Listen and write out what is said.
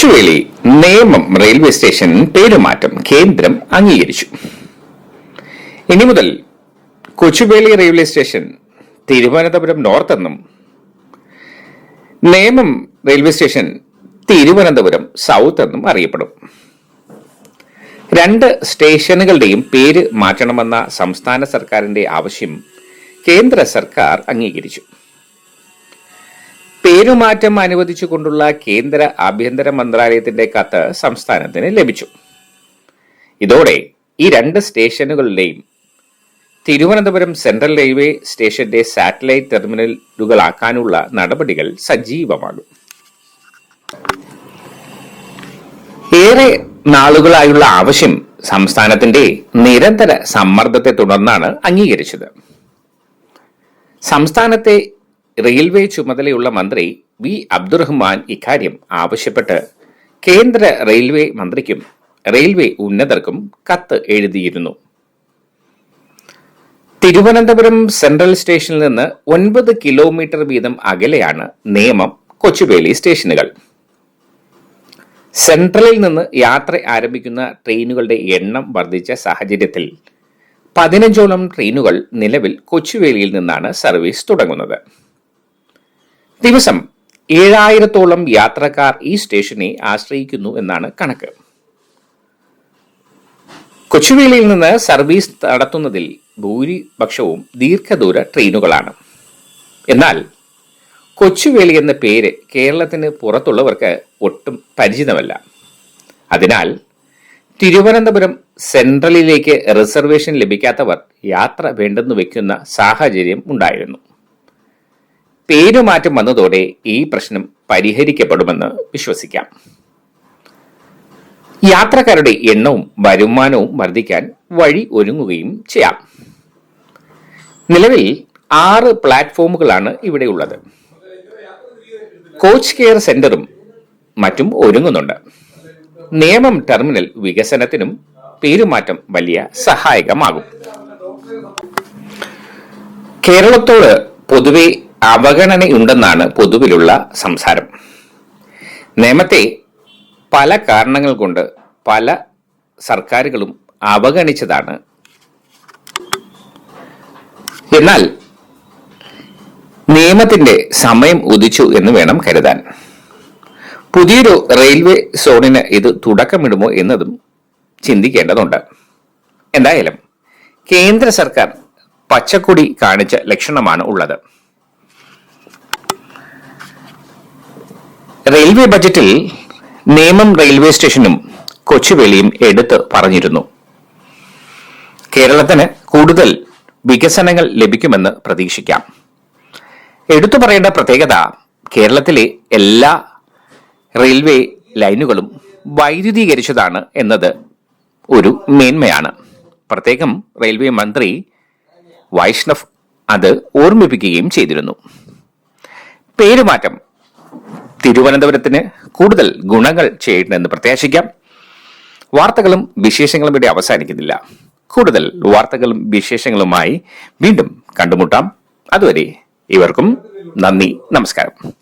Kochuveli Nemam railway station പേരുമാറ്റം കേന്ദ്രം അംഗീകരിച്ചു. ഇനി മുതൽ Kochuveli railway station Thiruvananthapuram north എന്നും Nemam railway station Thiruvananthapuram south എന്നും അറിയപ്പെടും. രണ്ട് സ്റ്റേഷനുകളുടെയും പേര് മാറ്റണമെന്ന സംസ്ഥാന സർക്കാരിന്റെ ആവശ്യം കേന്ദ്ര സർക്കാർ അംഗീകരിച്ചു. പേരുമാറ്റം അനുവദിച്ചുകൊണ്ടുള്ള കേന്ദ്ര ആഭ്യന്തര മന്ത്രാലയത്തിന്റെ കത്ത് സംസ്ഥാനത്തിന് ലഭിച്ചു. ഇതോടെ ഈ രണ്ട് സ്റ്റേഷനുകളുടെയും തിരുവനന്തപുരം സെൻട്രൽ റെയിൽവേ സ്റ്റേഷന്റെ സാറ്റലൈറ്റ് ടെർമിനലുകളാക്കാനുള്ള നടപടികൾ സജീവമാകും. ഏറെ നാളുകളായുള്ള ആവശ്യം സംസ്ഥാനത്തിന്റെ നിരന്തര സമ്മർദ്ദത്തെ തുടർന്നാണ് അംഗീകരിച്ചത്. സംസ്ഥാനത്തെ റെയിൽവേ ചുമതലയുള്ള മന്ത്രി വി അബ്ദുറഹ്മാൻ ഇക്കാര്യം ആവശ്യപ്പെട്ട് കേന്ദ്ര റെയിൽവേ മന്ത്രിക്കും റെയിൽവേ ഉന്നതർക്കും കത്ത് എഴുതിയിരുന്നു. തിരുവനന്തപുരം സെൻട്രൽ സ്റ്റേഷനിൽ നിന്ന് ഒൻപത് കിലോമീറ്റർ വീതം അകലെയാണ് നേമം കൊച്ചുവേലി സ്റ്റേഷനുകൾ. സെൻട്രലിൽ നിന്ന് യാത്ര ആരംഭിക്കുന്ന ട്രെയിനുകളുടെ എണ്ണം വർദ്ധിച്ച സാഹചര്യത്തിൽ പതിനഞ്ചോളം ട്രെയിനുകൾ നിലവിൽ കൊച്ചുവേലിയിൽ നിന്നാണ് സർവീസ് തുടങ്ങുന്നത്. ദിവസം ഏഴായിരത്തോളം യാത്രക്കാർ ഈ സ്റ്റേഷനെ ആശ്രയിക്കുന്നു എന്നാണ് കണക്ക്. കൊച്ചുവേളിയിൽ നിന്ന് സർവീസ് നടത്തുന്നതിൽ ഭൂരിപക്ഷവും ദീർഘദൂര ട്രെയിനുകളാണ്. എന്നാൽ കൊച്ചുവേളി എന്ന പേര് കേരളത്തിന് പുറത്തുള്ളവർക്ക് ഒട്ടും പരിചിതമല്ല. അതിനാൽ തിരുവനന്തപുരം സെൻട്രലിലേക്ക് റിസർവേഷൻ ലഭിക്കാത്തവർ യാത്ര വേണ്ടെന്ന് വെക്കുന്ന സാഹചര്യം ഉണ്ടായിരുന്നു. പേരുമാറ്റം വന്നതോടെ ഈ പ്രശ്നം പരിഹരിക്കപ്പെടുമെന്ന് വിശ്വസിക്കാം. യാത്രക്കാരുടെ എണ്ണവും വരുമാനവും വർദ്ധിക്കാൻ വഴി ഒരുങ്ങുകയും ചെയ്യാം. നിലവിൽ ആറ് പ്ലാറ്റ്ഫോമുകളാണ് ഇവിടെ ഉള്ളത്. കോച്ച് കെയർ സെന്ററും മറ്റും ഒരുങ്ങുന്നുണ്ട്. നിയമം ടെർമിനൽ വികസനത്തിനും പേരുമാറ്റം വലിയ സഹായകമാകും. കേരളത്തോട് പൊതുവെ അവഗണനയുണ്ടെന്നാണ് പൊതുവിലുള്ള സംസാരം. നിയമത്തെ പല കാരണങ്ങൾ കൊണ്ട് പല സർക്കാരുകളും അവഗണിച്ചതാണ്. എന്നാൽ നിയമത്തിന്റെ സമയം ഉദിച്ചു എന്ന് വേണം കരുതാൻ. പുതിയൊരു റെയിൽവേ സോണിന് ഇത് തുടക്കമിടുമോ എന്നതും ചിന്തിക്കേണ്ടതുണ്ട്. എന്തായാലും കേന്ദ്ര സർക്കാർ പച്ചക്കൊടി കാണിച്ച ലക്ഷണമാണ് ഉള്ളത്. റെയിൽവേ ബജറ്റിൽ നേമം റെയിൽവേ സ്റ്റേഷനും കൊച്ചുവേളിയും എടുത്ത് പറഞ്ഞിരുന്നു. കേരളത്തിന് കൂടുതൽ വികസനങ്ങൾ ലഭിക്കുമെന്ന് പ്രതീക്ഷിക്കാം. എടുത്തു പറയേണ്ട പ്രത്യേകത കേരളത്തിലെ എല്ലാ റെയിൽവേ ലൈനുകളും വൈദ്യുതീകരിച്ചതാണ് എന്നത് ഒരു മേന്മയാണ്. പ്രത്യേകം റെയിൽവേ മന്ത്രി വൈഷ്ണവ് അത് ഓർമ്മിപ്പിക്കുകയും ചെയ്തിരുന്നു. പേരുമാറ്റം തിരുവനന്തപുരത്തിന് കൂടുതൽ ഗുണങ്ങൾ ചെയ്യണമെന്ന് പ്രത്യാശിക്കാം. വാർത്തകളും വിശേഷങ്ങളും ഇവിടെ അവസാനിക്കുന്നില്ല. കൂടുതൽ വാർത്തകളും വിശേഷങ്ങളുമായി വീണ്ടും കണ്ടുമുട്ടാം. അതുവരെ ഇവർക്കും നന്ദി നമസ്കാരം.